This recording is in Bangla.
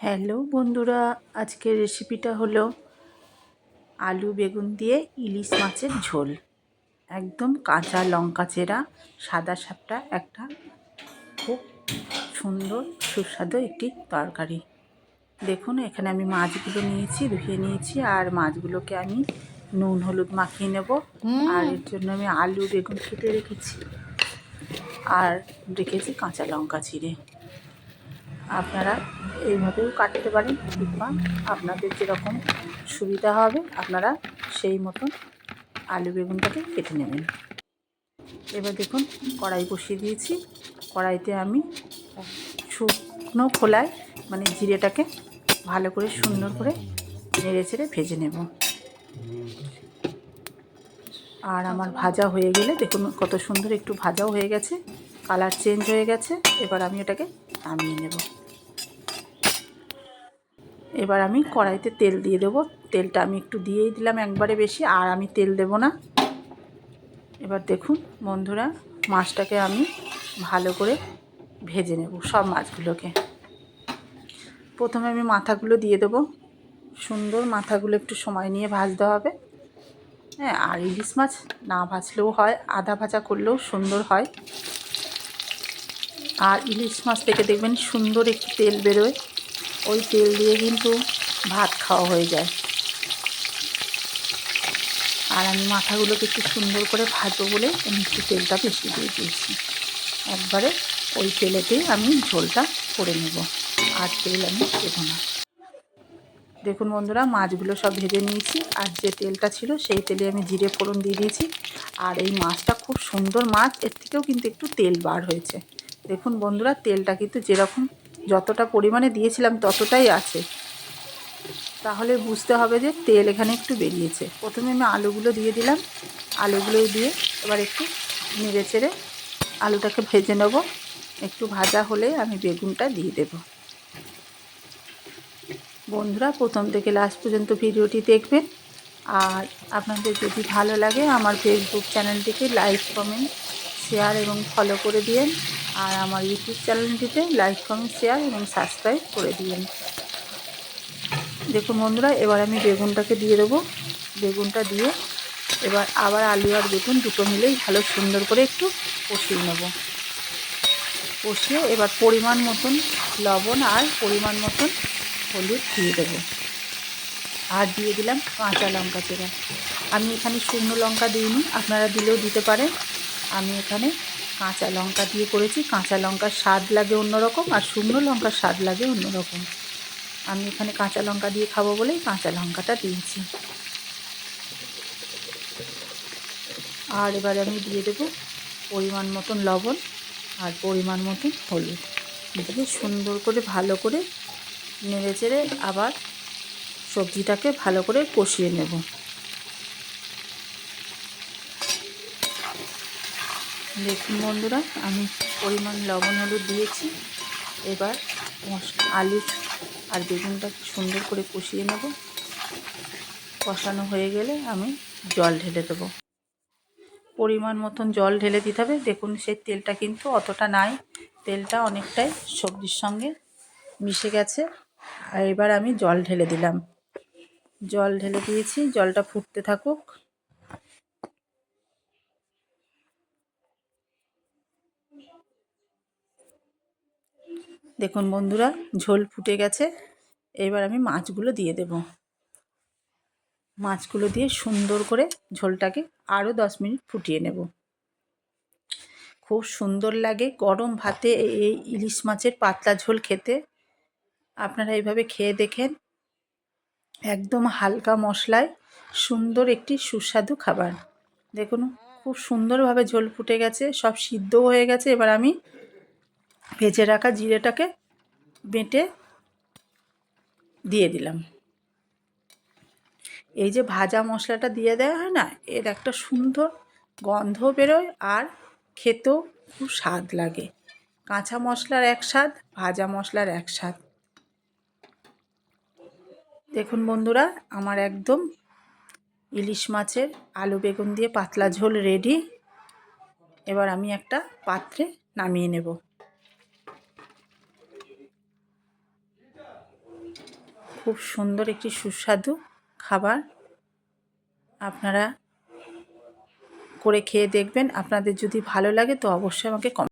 হ্যালো বন্ধুরা আজকের রেসিপিটা হলো আলু বেগুন দিয়ে ইলিশ মাছের ঝোল। একদম কাঁচা লঙ্কা চেরা সাদা সাপটা একটা খুব সুন্দর সুস্বাদু একটি তরকারি। দেখুন এখানে আমি মাছগুলো নিয়েছি ধুয়ে নিয়েছি আর মাছগুলোকে আমি নুন হলুদ মাখিয়ে নেব। আর এর জন্য আমি আলু বেগুন কেটে রেখেছি। আর রেখেছি কাঁচা লঙ্কা চিড়ে। আপনারা এইভাবেও কাটতে পারেন কিংবা আপনাদের যেরকম সুবিধা হবে, আপনারা সেই মতন আলু বেগুনটাকে কেটে নেবেন। এবার দেখুন, কড়াই বসিয়ে দিয়েছি। কড়াইতে আমি শুকনো খোলায় মানে জিরেটাকে ভালো করে সুন্দর করে নেড়ে চেড়ে ভেজে নেব। আর আমার ভাজা হয়ে গেলে, দেখুন কত সুন্দর একটু ভাজাও হয়ে গেছে, কালার চেঞ্জ হয়ে গেছে। এবার আমি এটাকে নামিয়ে নেব। এবার আমি কড়াইতে তেল দিয়ে দেবো। তেলটা আমি একটু দিয়েই দিলাম একবারে বেশি, আর আমি তেল দেব না। এবার দেখুন বন্ধুরা, মাছটাকে আমি ভালো করে ভেজে নেব সব মাছগুলোকে। প্রথমে আমি মাথাগুলো দিয়ে দেবো। সুন্দর মাথাগুলো একটু সময় নিয়ে ভাজতে হবে। হ্যাঁ আর ইলিশ মাছ না ভাজলেও হয় আধা ভাজা করলেও সুন্দর হয়। আর ইলিশ মাছ থেকে দেখবেন সুন্দর একটু তেল বেরোয়। ওই তেল দিয়ে কিন্তু ভাত খাওয়া হয়ে যায়। আর আমি মাথাগুলোকে একটু সুন্দর করে ভাজবো বলে আমি একটু তেলটা বেশি দিয়ে দিয়েছি। একবারে ওই তেলেতেই আমি ঝোলটা করে নেব। আর তেল আমি দেবো না। দেখুন বন্ধুরা, মাছগুলো সব ভেজে নিয়েছি। আর যে তেলটা ছিল সেই তেলে আমি জিরে ফোড়ন দিয়ে দিয়েছি। আর এই মাছটা খুব সুন্দর মাছ, এর থেকেও কিন্তু একটু তেল বার হয়েছে। দেখুন বন্ধুরা, তেলটা কিন্তু যেরকম যতটা পরিমাণে দিয়েছিলাম ততটাই আছে। তাহলে বুঝতে হবে যে তেল এখানে একটু বেরিয়েছে। প্রথমে আমি আলুগুলো দিয়ে দিলাম। আলুগুলো দিয়ে এবার একটু নেড়ে চেড়ে আলুটাকে ভেজে নেব। একটু ভাজা হলে আমি বেগুনটা দিয়ে দেব। বন্ধুরা, প্রথম থেকে লাস্ট পর্যন্ত ভিডিওটি দেখবেন। আর আপনাদের যদি ভালো লাগে, আমার ফেসবুক চ্যানেলটিকে লাইক কমেন্ট শেয়ার এবং ফলো করে দিয়েন। আর আমার ইউটিউব চ্যানেলটিতে লাইক কমেন্ট শেয়ার এবং সাবস্ক্রাইব করে দিন দেখুন বন্ধুরা, এবার আমি বেগুনটাকে দিয়ে দেবো। বেগুনটা দিয়ে এবার আবার আলু আর বেগুন দুটো মিলেই ভালো সুন্দর করে একটু কষিয়ে নেব। কষিয়ে এবার পরিমাণ মতন লবণ আর পরিমাণ মতন হলুদ দিয়ে দেবো। আর দিয়ে দিলাম কাঁচা লঙ্কা চেরা। আমি এখানে শুকনো লঙ্কা দিইনি, আপনারা দিলেও দিতে পারেন। আমি এখানে কাঁচা লঙ্কা দিয়ে করেছি। কাঁচা লঙ্কার স্বাদ লাগে অন্যরকম আর শুকনো লঙ্কার স্বাদ লাগে অন্যরকম। আমি এখানে কাঁচা লঙ্কা দিয়ে খাব বলেই কাঁচা লঙ্কাটা দিয়েছি। আর এবারে আমি দিয়ে দেবো পরিমাণ মতন লবণ আর পরিমাণ মতন হলুদ। দিয়ে সুন্দর করে ভালো করে নেড়ে চেড়ে আবার সবজিটাকে ভালো করে কষিয়ে নেব। দেখুন বন্ধুরা, আমি পরিমাণ লবণ, হলুদ দিয়েছি। এবার আলু আর বেগুনটা সুন্দর করে কষিয়ে নেব। কষানো হয়ে গেলে আমি জল ঢেলে দেবো। পরিমাণ মতন জল ঢেলে দিতে হবে। দেখুন, সেই তেলটা কিন্তু অতটা নাই। তেলটা অনেকটাই সবজির সঙ্গে মিশে গেছে। আর এবার আমি জল ঢেলে দিলাম। জল ঢেলে দিয়েছি। জলটা ফুটতে থাকুক। দেখুন বন্ধুরা, ঝোল ফুটে গেছে। এবার আমি মাছগুলো দিয়ে দেব। মাছগুলো দিয়ে সুন্দর করে ঝোলটাকে আরও দশ মিনিট ফুটিয়ে নেব। খুব সুন্দর লাগে গরম ভাতে এই ইলিশ মাছের পাতলা ঝোল খেতে। আপনারা এইভাবে খেয়ে দেখেন। একদম হালকা মশলায় সুন্দর একটি সুস্বাদু খাবার। দেখুন, খুব সুন্দরভাবে ঝোল ফুটে গেছে, সব সিদ্ধও হয়ে গেছে। এবার আমি ভেজে রাখা জিরেটাকে বেটে দিয়ে দিলাম। এই যে ভাজা মশলাটা দিয়ে দেওয়া হয় না, এর একটা সুন্দর গন্ধ বেরোয় আর খেতেও খুব স্বাদ লাগে। কাঁচা মশলার এক স্বাদ, ভাজা মশলার এক স্বাদ। দেখুন বন্ধুরা, আমার একদম ইলিশ মাছের আলু বেগুন দিয়ে পাতলা ঝোল রেডি। এবার আমি একটা পাত্রে নামিয়ে নেব। খুব সুন্দর একটি সুস্বাদু খাবার আপনারা করে খেয়ে দেখবেন। আপনাদের যদি ভালো লাগে তো অবশ্যই আমাকে কম